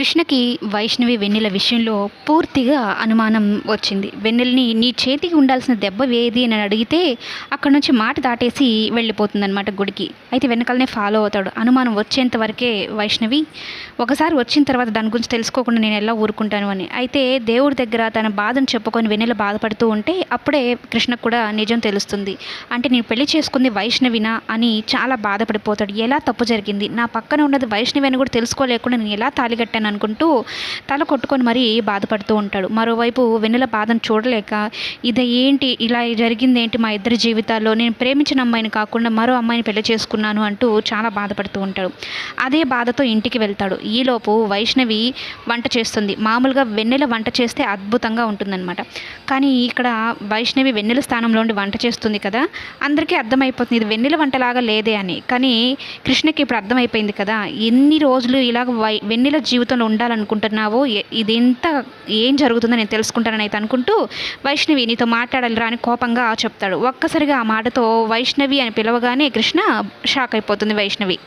కృష్ణకి వైష్ణవి వెన్నెల విషయంలో పూర్తిగా అనుమానం వచ్చింది. వెన్నెలని నీ చేతికి ఉండాల్సిన దెబ్బ వేది అని అడిగితే అక్కడ నుంచి మాట దాటేసి వెళ్ళిపోతుందనమాట గుడికి. అయితే వెనకాలనే ఫాలో అవుతాడు. అనుమానం వచ్చేంత వరకే వైష్ణవి ఒకసారి వచ్చిన తర్వాత దాని గురించి తెలుసుకోకుండా నేను ఎలా ఊరుకుంటాను అని. అయితే దేవుడి దగ్గర తన బాధను చెప్పుకొని వెన్నెల బాధపడుతూ ఉంటే అప్పుడే కృష్ణకు కూడా నిజం తెలుస్తుంది. అంటే నేను పెళ్ళి చేసుకుంది వైష్ణవినా అని చాలా బాధపడిపోతాడు. ఎలా తప్పు జరిగింది? నా పక్కన ఉన్నది వైష్ణవి అని కూడా తెలుసుకోలేకుండా నేను ఎలా తాలిగట్టాను అనుకుంటూ తల కొట్టుకొని మరీ బాధపడుతూ ఉంటాడు. మరోవైపు వెన్నెల బాధను చూడలేక ఇది ఏంటి? ఇలా జరిగింది ఏంటి మా ఇద్దరి జీవితాల్లో? నేను ప్రేమించిన అమ్మాయిని కాకుండా మరో అమ్మాయిని పెళ్ళి చేసుకున్నాను అంటూ చాలా బాధపడుతూ ఉంటాడు. అదే బాధతో ఇంటికి వెళ్తాడు. ఈలోపు వైష్ణవి వంట చేస్తుంది. మామూలుగా వెన్నెల వంట చేస్తే అద్భుతంగా ఉంటుందన్నమాట. కానీ ఇక్కడ వైష్ణవి వెన్నెల స్థానంలో ఉండి వంట చేస్తుంది కదా అందరికీ అర్థమైపోతుంది. ఇది వెన్నెల వంటలాగా లేదే అని. కానీ కృష్ణకి ఇప్పుడు అర్థమైపోయింది కదా ఎన్ని రోజులు ఇలాగ వై వెన్నెల జీవితంలో ఉండాలనుకుంటున్నావో ఎ- ఇదెంత ఏం జరుగుతుందో నేను తెలుసుకుంటానని అయితే అనుకుంటూ వైష్ణవి నీతో మాట్లాడాలి రా అని కోపంగా చెప్తాడు. ఒక్కసారిగా ఆ మాటతో వైష్ణవి అని పిలవగానే కృష్ణ షాక్ అయిపోతుంది వైష్ణవి.